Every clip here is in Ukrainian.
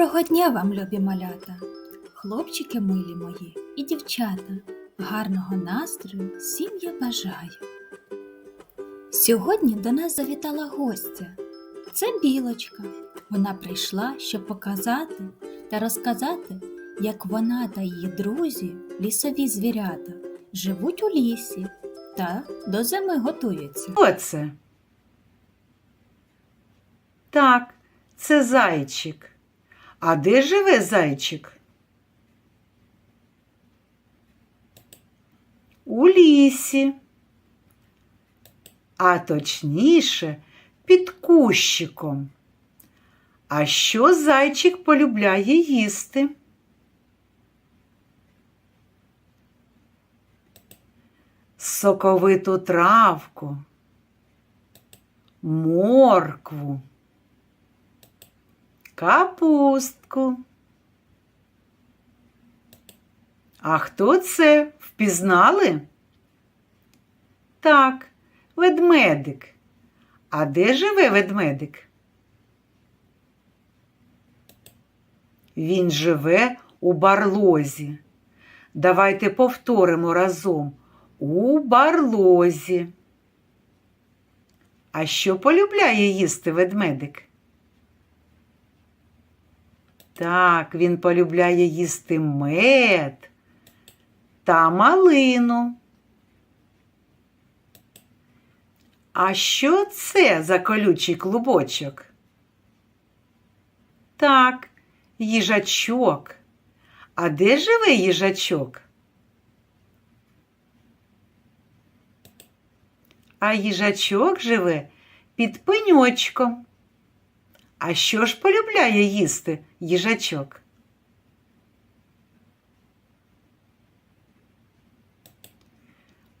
Доброго дня вам, любі малята, хлопчики милі мої і дівчата. Гарного настрою всім я бажаю. Сьогодні до нас завітала гостя. Це білочка. Вона прийшла, щоб показати та розказати, як вона та її друзі, лісові звірята, живуть у лісі та до зими готуються. Хто це? Так, це зайчик. А де живе зайчик? У лісі. А точніше, під кущиком. А що зайчик полюбляє їсти? Соковиту травку, моркву, капустку. А хто це? Впізнали? Так, ведмедик. А де живе ведмедик? Він живе у барлозі. Давайте повторимо разом. У барлозі. А що полюбляє їсти ведмедик? Так, він полюбляє їсти мед та малину. А що це за колючий клубочок? Так, їжачок. А де живе їжачок? А їжачок живе під пеньочком. А що ж полюбляє їсти їжачок?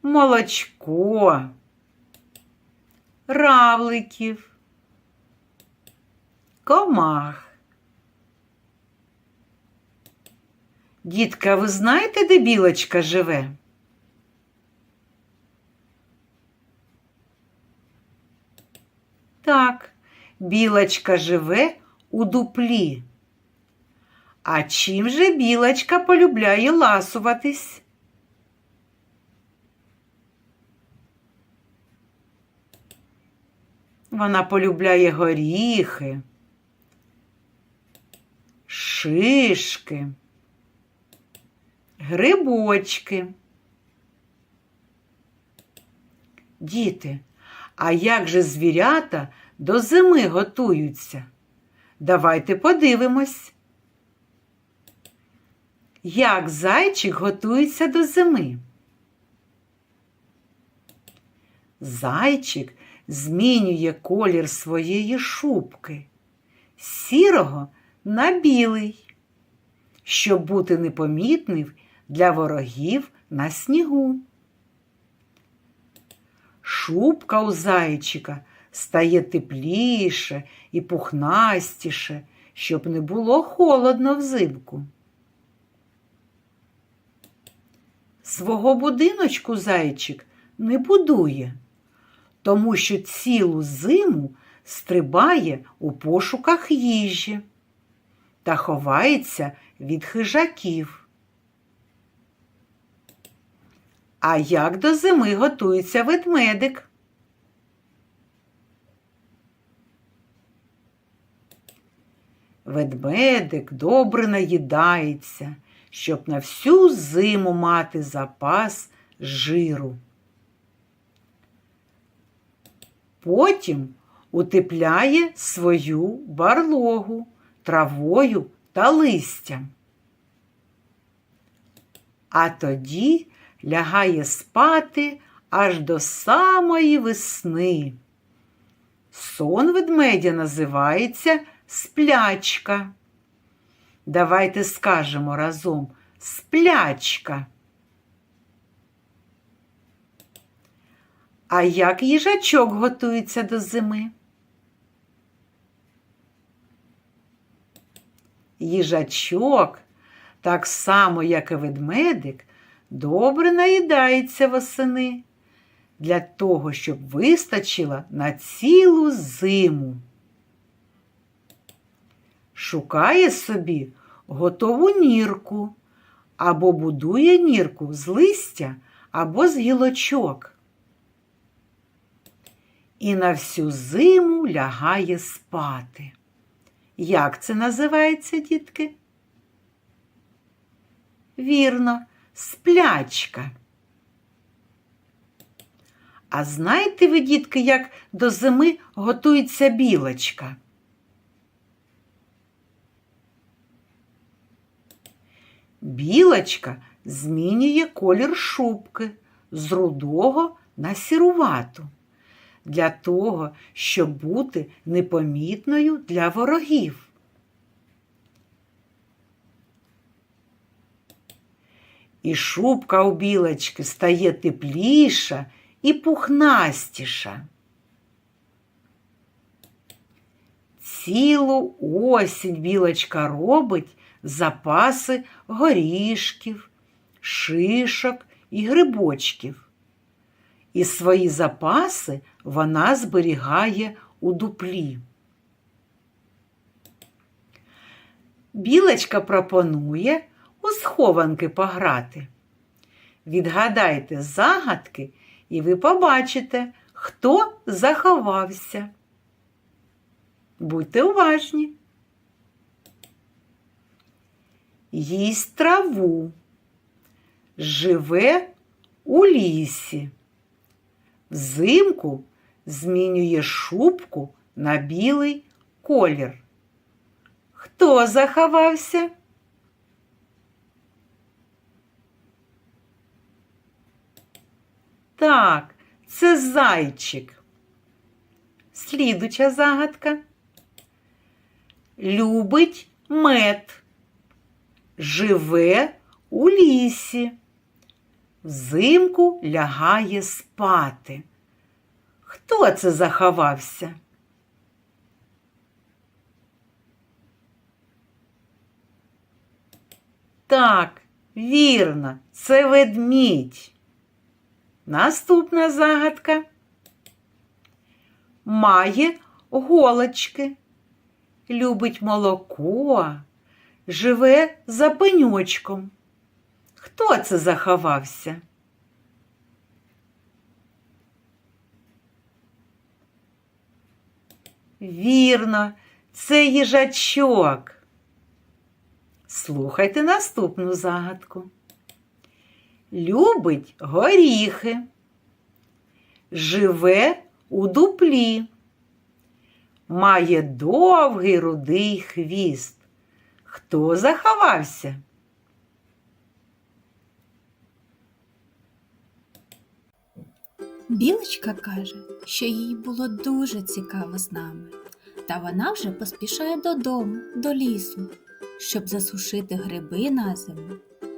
Молочко, равликів, комах. Дітка, ви знаєте, де білочка живе? Так, білочка живе у дуплі. А чим же білочка полюбляє ласуватись? Вона полюбляє горіхи, шишки, грибочки. Діти, а як же звірята до зими готуються? Давайте подивимось. Як зайчик готується до зими? Зайчик змінює колір своєї шубки сірого на білий, щоб бути непомітним для ворогів на снігу. Шубка у зайчика стає тепліше і пухнастіше, щоб не було холодно взимку. Свого будиночку зайчик не будує, тому що цілу зиму стрибає у пошуках їжі та ховається від хижаків. А як до зими готується ведмедик? Ведмедик добре наїдається, щоб на всю зиму мати запас жиру. Потім утепляє свою барлогу травою та листям. А тоді лягає спати аж до самої весни. Сон ведмедя називається сплячка. Давайте скажемо разом сплячка. А як їжачок готується до зими? Їжачок, так само, як і ведмедик, добре наїдається восени для того, щоб вистачило на цілу зиму. Шукає собі готову нірку або будує нірку з листя або з гілочок. І на всю зиму лягає спати. Як це називається, дітки? Вірно, сплячка. А знаєте ви, дітки, як до зими готується білочка? Білочка змінює колір шубки з рудого на сірувату для того, щоб бути непомітною для ворогів. І шубка у білочки стає тепліша і пухнастіша. Цілу осінь білочка робить запаси горішків, шишок і грибочків. І свої запаси вона зберігає у дуплі. Білочка пропонує у схованки пограти. Відгадайте загадки, і ви побачите, хто заховався. Будьте уважні. Їсть траву, живе у лісі. Взимку змінює шубку на білий колір. Хто заховався? Так, це зайчик. Слідуча загадка. Любить мед. Живе у лісі. Взимку лягає спати. Хто це заховався? Так, вірно, це ведмідь. Наступна загадка. Має голочки, любить молоко, живе за пеньочком. Хто це заховався? Вірно, це їжачок. Слухайте наступну загадку. Любить горіхи, живе у дуплі, має довгий рудий хвіст. Хто заховався? Білочка каже, що їй було дуже цікаво з нами, та вона вже поспішає додому, до лісу, щоб засушити гриби на зиму.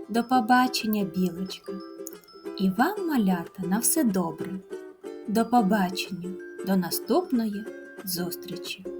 До побачення, білочка. І вам, малята, на все добре. До побачення, до наступної зустрічі!